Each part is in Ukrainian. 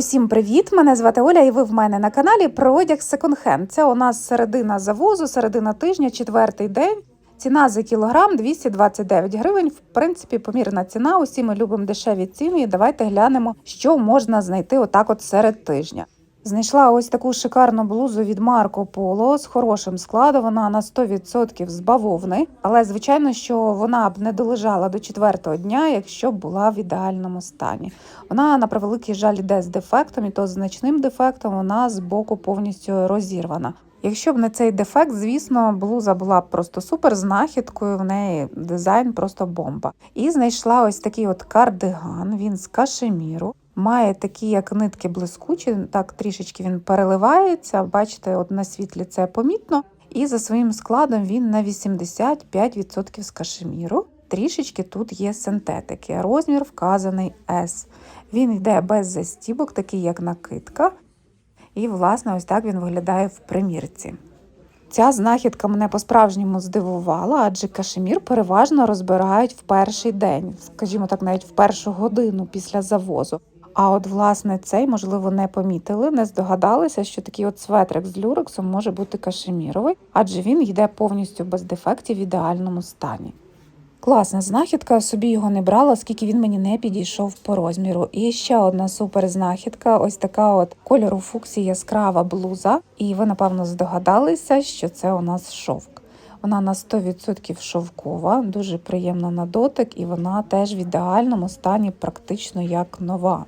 Усім привіт! Мене звати Оля, і ви в мене на каналі про одяг секонд-хенд. Це у нас середина завозу, середина тижня, четвертий день. Ціна за кілограм 229 гривень. В принципі, помірна ціна. Усі ми любимо дешеві ціни. І давайте глянемо, що можна знайти отак от серед тижня. Знайшла ось таку шикарну блузу від Марко Поло з хорошим складом. Вона на 100% з бавовни, але звичайно, що вона б не долежала до четвертого дня, якщо б була в ідеальному стані. Вона на превеликий жаль йде з дефектом, і то з значним дефектом вона з боку повністю розірвана. Якщо б не цей дефект, звісно, блуза була б просто супер знахідкою. В неї дизайн просто бомба. І знайшла ось такий от кардиган. Він з кашеміру. Має такі, як нитки блискучі, так трішечки він переливається. Бачите, от на світлі це помітно. І за своїм складом він на 85% з кашеміру. Трішечки тут є синтетики. Розмір вказаний S. Він йде без застібок, такий як накидка. І, власне, ось так він виглядає в примірці. Ця знахідка мене по-справжньому здивувала, адже кашемір переважно розбирають в перший день, скажімо так, навіть в першу годину після завозу. А от, власне, цей, можливо, не помітили, не здогадалися, що такий от светрик з люрексом може бути кашеміровий, адже він йде повністю без дефектів в ідеальному стані. Класна знахідка, собі його не брала, оскільки він мені не підійшов по розміру. І ще одна супер знахідка ось така от кольору фуксі яскрава блуза. І ви, напевно, здогадалися, що це у нас шовк. Вона на 100% шовкова, дуже приємна на дотик, і вона теж в ідеальному стані, практично як нова.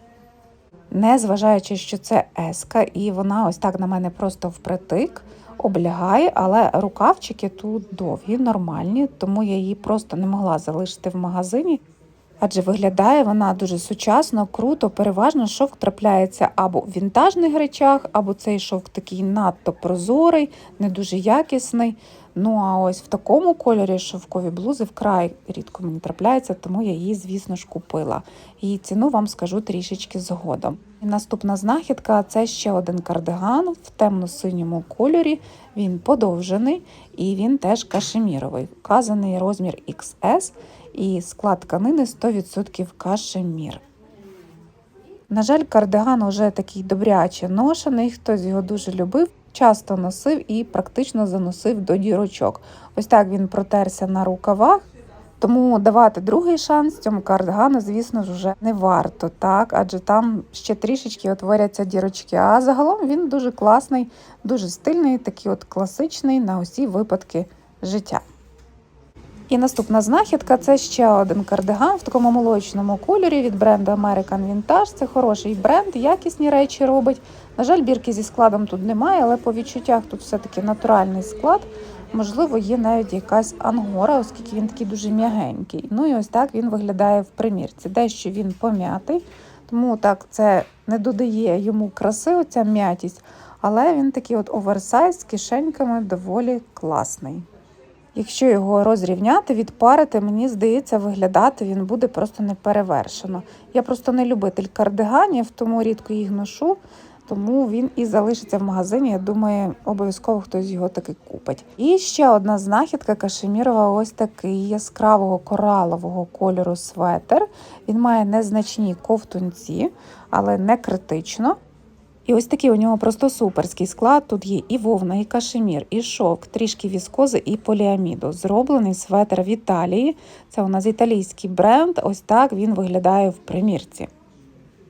Незважаючи, що це еска, і вона ось так на мене просто впритик, облягає, але рукавчики тут довгі, нормальні, тому я її просто не могла залишити в магазині. Адже виглядає вона дуже сучасно, круто, переважно шовк трапляється або в вінтажних речах, або цей шовк такий надто прозорий, не дуже якісний. Ну а ось в такому кольорі шовкові блузи вкрай рідко мені трапляються, тому я її, звісно ж, купила. Її ціну вам скажу трішечки згодом. І наступна знахідка це ще один кардиган в темно-синьому кольорі. Він подовжений і він теж кашеміровий. Вказаний розмір XS і склад тканини 100% кашемір. На жаль, кардиган вже такий добряче ношений, хтось його дуже любив, часто носив і практично заносив до дірочок. Ось так він протерся на рукавах. Тому давати другий шанс цьому кардигану, звісно ж, вже не варто, так, адже там ще трішечки отворяться дірочки. А загалом він дуже класний, дуже стильний, такий от класичний на усі випадки життя. І наступна знахідка це ще один кардиган в такому молочному кольорі від бренду American Vintage. Це хороший бренд, якісні речі робить. На жаль, бірки зі складом тут немає, але по відчуттях тут все-таки натуральний склад. Можливо, є навіть якась ангора, оскільки він такий дуже м'ягенький. Ну і ось так він виглядає в примірці. Дещо він пом'ятий, тому так це не додає йому краси, оця м'ятість, але він такий от оверсайз з кишеньками доволі класний. Якщо його розрівняти, відпарити, мені здається, виглядати він буде просто неперевершено. Я просто не любитель кардиганів, тому рідко їх ношу, тому він і залишиться в магазині. Я думаю, обов'язково хтось його таки купить. І ще одна знахідка кашемірова, ось такий яскравого коралового кольору светер. Він має незначні ковтунці, але не критично. І ось такий у нього просто суперський склад. Тут є і вовна, і кашемір, і шовк, трішки віскози, і поліаміду. Зроблений светр в Італії. Це у нас італійський бренд. Ось так він виглядає в примірці.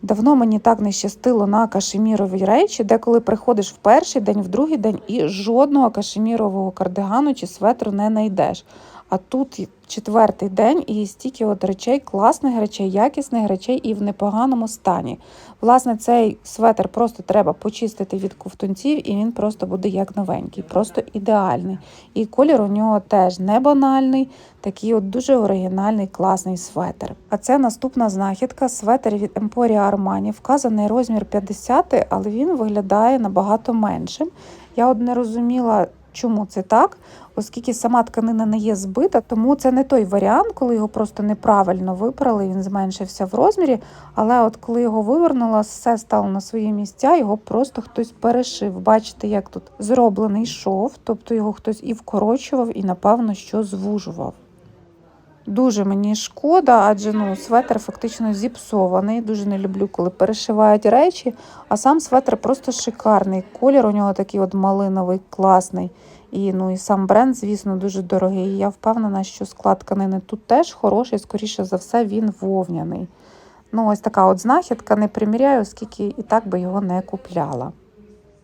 Давно мені так не щастило на кашемірові речі, де коли приходиш в перший день, в другий день і жодного кашемірового кардигану чи светру не знайдеш. А тут четвертий день і стільки от речей, класних речей, якісних речей і в непоганому стані. Власне, цей светр просто треба почистити від ковтунців, і він просто буде як новенький, просто ідеальний. І колір у нього теж не банальний, такий от дуже оригінальний, класний светр. А це наступна знахідка светр від Emporia Armani. Вказаний розмір 50, але він виглядає набагато меншим. Я от не розуміла. Чому це так? Оскільки сама тканина не є збита, тому це не той варіант, коли його просто неправильно випрали, він зменшився в розмірі. Але от коли його вивернула, все стало на свої місця, його просто хтось перешив. Бачите, як тут зроблений шов, тобто його хтось і вкорочував, і, напевно, що звужував. Дуже мені шкода, адже ну, светр фактично зіпсований. Дуже не люблю, коли перешивають речі. А сам светр просто шикарний. Колір у нього такий от малиновий, класний. І, ну, і сам бренд, звісно, дуже дорогий. Я впевнена, що склад тканини тут теж хороший, скоріше за все, він вовняний. Ну, ось така от знахідка, не приміряю, оскільки і так би його не купляла.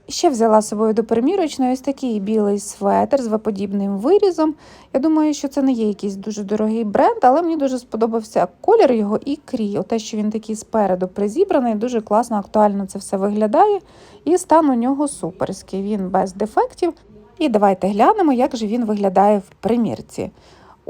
Ще взяла з собою до примірочної ось такий білий светр з веподібним вирізом. Я думаю, що це не є якийсь дуже дорогий бренд, але мені дуже сподобався колір його і крій. Те, що він такий спереду призібраний, дуже класно, актуально це все виглядає. І стан у нього суперський. Він без дефектів. І давайте глянемо, як же він виглядає в примірці.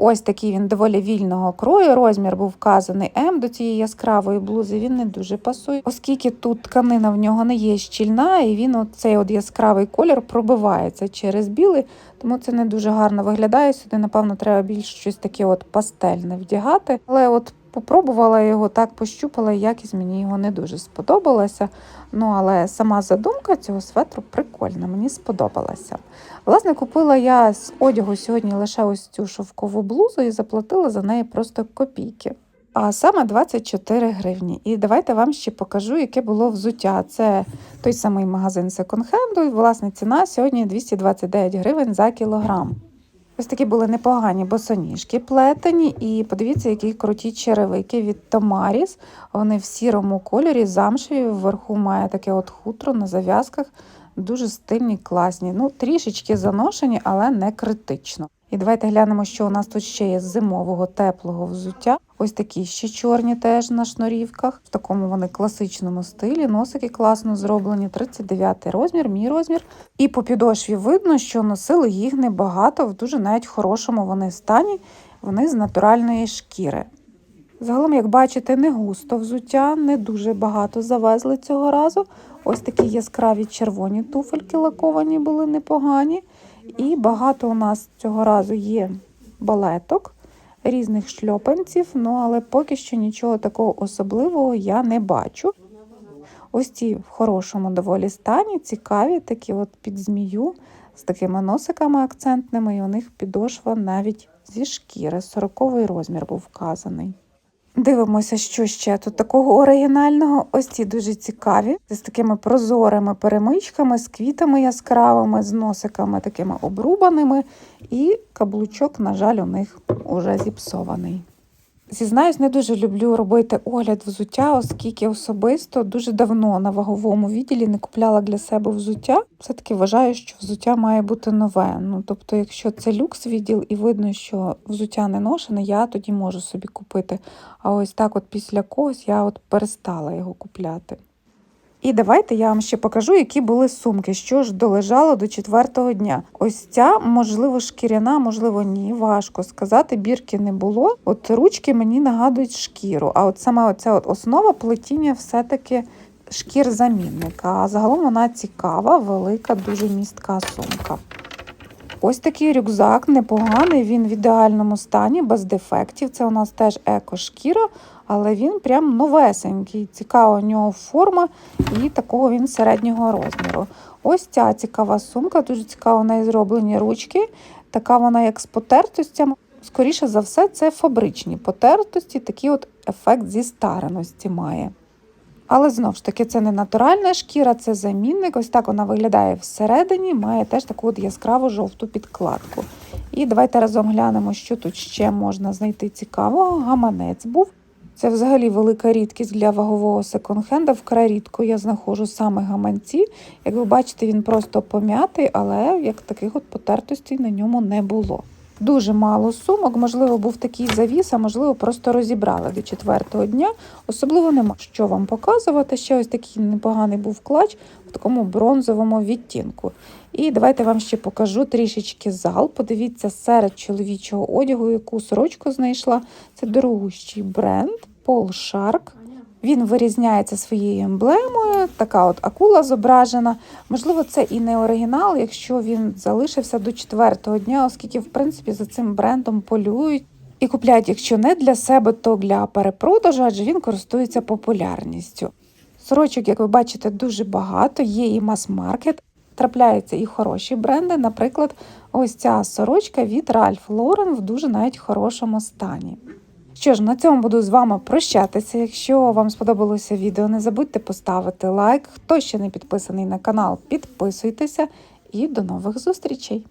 Ось такий він доволі вільного крою. Розмір був вказаний М до цієї яскравої блузи. Він не дуже пасує, оскільки тут тканина в нього не є щільна, і він цей от яскравий колір пробивається через білий, тому це не дуже гарно виглядає. Сюди, напевно, треба більш щось таке от пастельне вдягати. Але от попробувала його так, пощупала, якість мені його не дуже сподобалася. Ну, але сама задумка цього светру прикольна, мені сподобалася. Власне, купила я з одягу сьогодні лише ось цю шовкову блузу і заплатила за неї просто копійки. А саме 24 гривні. І давайте вам ще покажу, яке було взуття. Це той самий магазин секонд-хенду. Власне, ціна сьогодні 229 гривень за кілограм. Ось такі були непогані босоніжки плетені, і подивіться, які круті черевики від Томаріс. Вони в сірому кольорі, замшеві, вверху має таке от хутро на зав'язках. Дуже стильні, класні. Ну, трішечки заношені, але не критично. І давайте глянемо, що у нас тут ще є з зимового теплого взуття. Ось такі ще чорні теж на шнурівках. В такому вони класичному стилі. Носики класно зроблені. 39 розмір, мій розмір. І по підошві видно, що носили їх небагато, в дуже навіть хорошому вони стані. Вони з натуральної шкіри. Загалом, як бачите, не густо взуття, не дуже багато завезли цього разу. Ось такі яскраві червоні туфельки лаковані були непогані. І багато у нас цього разу є балеток, різних шльопанців, ну але поки що нічого такого особливого я не бачу. Ось ці в хорошому доволі стані, цікаві, такі от під змію, з такими носиками акцентними, і у них підошва навіть зі шкіри. 40-й розмір був вказаний. Дивимося, що ще тут такого оригінального. Ось ці дуже цікаві, з такими прозорими перемичками, з квітами яскравими, з носиками такими обрубаними, і каблучок, на жаль, у них уже зіпсований. Зізнаюсь, не дуже люблю робити огляд взуття, оскільки особисто дуже давно на ваговому відділі не купляла для себе взуття. Все-таки вважаю, що взуття має бути нове. Ну тобто, якщо це люкс відділ і видно, що взуття не ношене, я тоді можу собі купити. А ось так, от після когось, я от перестала його купляти. І давайте я вам ще покажу, які були сумки, що ж долежало до четвертого дня. Ось ця, можливо, шкіряна, можливо, ні. Важко сказати. Бірки не було. От ручки мені нагадують шкіру. А от саме оця от основа плетіння все-таки шкір замінника. А загалом вона цікава, велика, дуже містка сумка. Ось такий рюкзак непоганий, він в ідеальному стані, без дефектів. Це у нас теж еко-шкіра, але він прям новесенький. Цікава у нього форма і такого він середнього розміру. Ось ця цікава сумка, дуже цікаво в неї зроблені ручки. Така вона, як з потертостями. Скоріше за все, це фабричні потертості, такий от ефект зі стареності має. Але знову ж таки, це не натуральна шкіра, це замінник. Ось так вона виглядає всередині, має теж таку от яскраву жовту підкладку. І давайте разом глянемо, що тут ще можна знайти цікавого. Гаманець був. Це взагалі велика рідкість для вагового секонд-хенда. Вкрай рідко я знаходжу саме гаманці. Як ви бачите, він просто пом'ятий, але як таких от потертостей на ньому не було. Дуже мало сумок, можливо, був такий завіс, а можливо, просто розібрали до четвертого дня. Особливо нема що вам показувати. Ще ось такий непоганий був клач в такому бронзовому відтінку. І давайте вам ще покажу трішечки зал. Подивіться серед чоловічого одягу, яку сорочку знайшла. Це дорогущий бренд Paul Shark. Він вирізняється своєю емблемою, така от акула зображена. Можливо, це і не оригінал, якщо він залишився до четвертого дня, оскільки, в принципі, за цим брендом полюють і купляють, якщо не для себе, то для перепродажу, адже він користується популярністю. Сорочок, як ви бачите, дуже багато, є і мас-маркет. Трапляються і хороші бренди. Наприклад, ось ця сорочка від Ralph Lauren в дуже навіть хорошому стані. Що ж, на цьому буду з вами прощатися. Якщо вам сподобалося відео, не забудьте поставити лайк. Хто ще не підписаний на канал, підписуйтеся і до нових зустрічей!